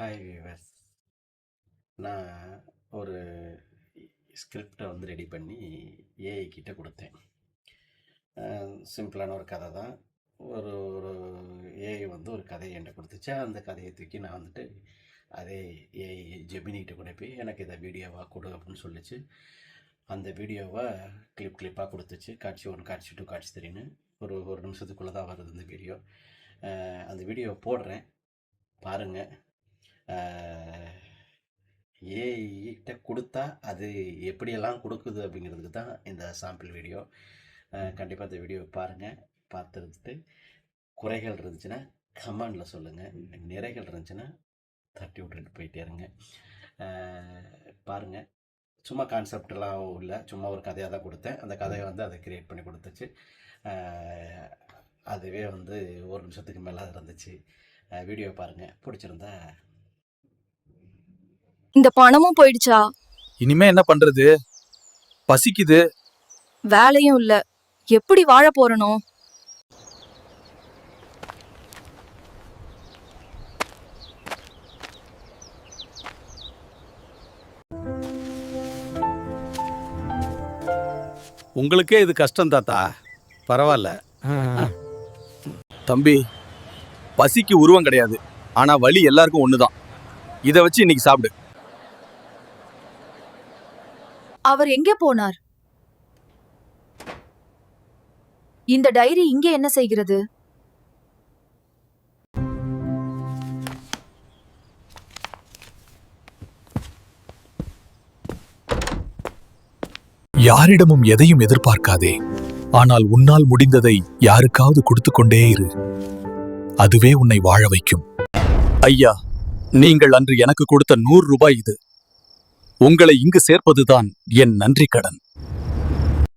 Hi viewers நான் ஒரு ஸ்கிரிப்டை வந்து ரெடி பண்ணி ஏஐ கிட்ட கொடுத்தேன். சிம்பிளான ஒரு கதை தான். ஒரு ஒரு ஏஐ வந்து ஒரு கதையை என்கிட்ட கொடுத்துச்சு. அந்த கதையை தூக்கி நான் வந்துட்டு அதே ஏஐ ஜெமினிகிட்ட கொண்டு போய் எனக்கு இதை வீடியோவாக கொடு அப்படின்னு சொல்லிச்சு. அந்த வீடியோவை கிளிப் கிளிப்பாக கொடுத்துச்சு. காட்சி ஒன்று காட்சி டூ காட்சி தெரியுன்னு ஒரு ஒரு நிமிஷத்துக்குள்ளே தான் வருது இந்த வீடியோ அந்த வீடியோ போடுறேன். பாருங்கள் ஏஐகிட்ட கொடுத்தா அது எப்படியெல்லாம் கொடுக்குது அப்படிங்கிறதுக்கு தான் இந்த சாம்பிள் வீடியோ கண்டிப்பாக இந்த வீடியோ பாருங்கள் பார்த்துட்டு குறைகள் இருந்துச்சுன்னா கமெண்டில் சொல்லுங்கள் நிறைகள் இருந்துச்சுன்னா தட்டி விட்டுட்டு போயிட்டே இருங்க. பாருங்கள் சும்மா கான்செப்டெல்லாம் இல்லை. சும்மா ஒரு கதையாக தான் கொடுத்தேன். அந்த கதையை வந்து அதை கிரியேட் பண்ணி கொடுத்துச்சு. அதுவே வந்து ஒரு நிமிஷத்துக்கு மேலே இருந்துச்சு. வீடியோ பாருங்கள் பிடிச்சிருந்தா இந்த பணமும் போயிடுச்சா? இனிமே என்ன பண்றது? பசிக்குது. வேலையும் இல்ல. எப்படி வாழ போறனோ? உங்களுக்கே இது கஷ்டம் தாத்தா. பரவாயில்ல. தம்பி பசிக்கு உருவம் கிடையாது. ஆனா வலி எல்லாருக்கும் ஒண்ணுதான். இதை வச்சு இன்னைக்கு சாப்பிடு. அவர் எங்கே போனார்? இந்த டைரி இங்கே என்ன செய்கிறது? யாரிடமும் எதையும் எதிர்பார்க்காதே. ஆனால் உன்னால் முடிந்ததை யாருக்காவது கொடுத்து கொண்டே இரு. அதுவே உன்னை வாழ வைக்கும். ஐயா நீங்கள் அன்று எனக்கு கொடுத்த நூறு ரூபாய் இது. உங்களை இங்கு சேர்ப்பதுதான் என் நன்றி கடன்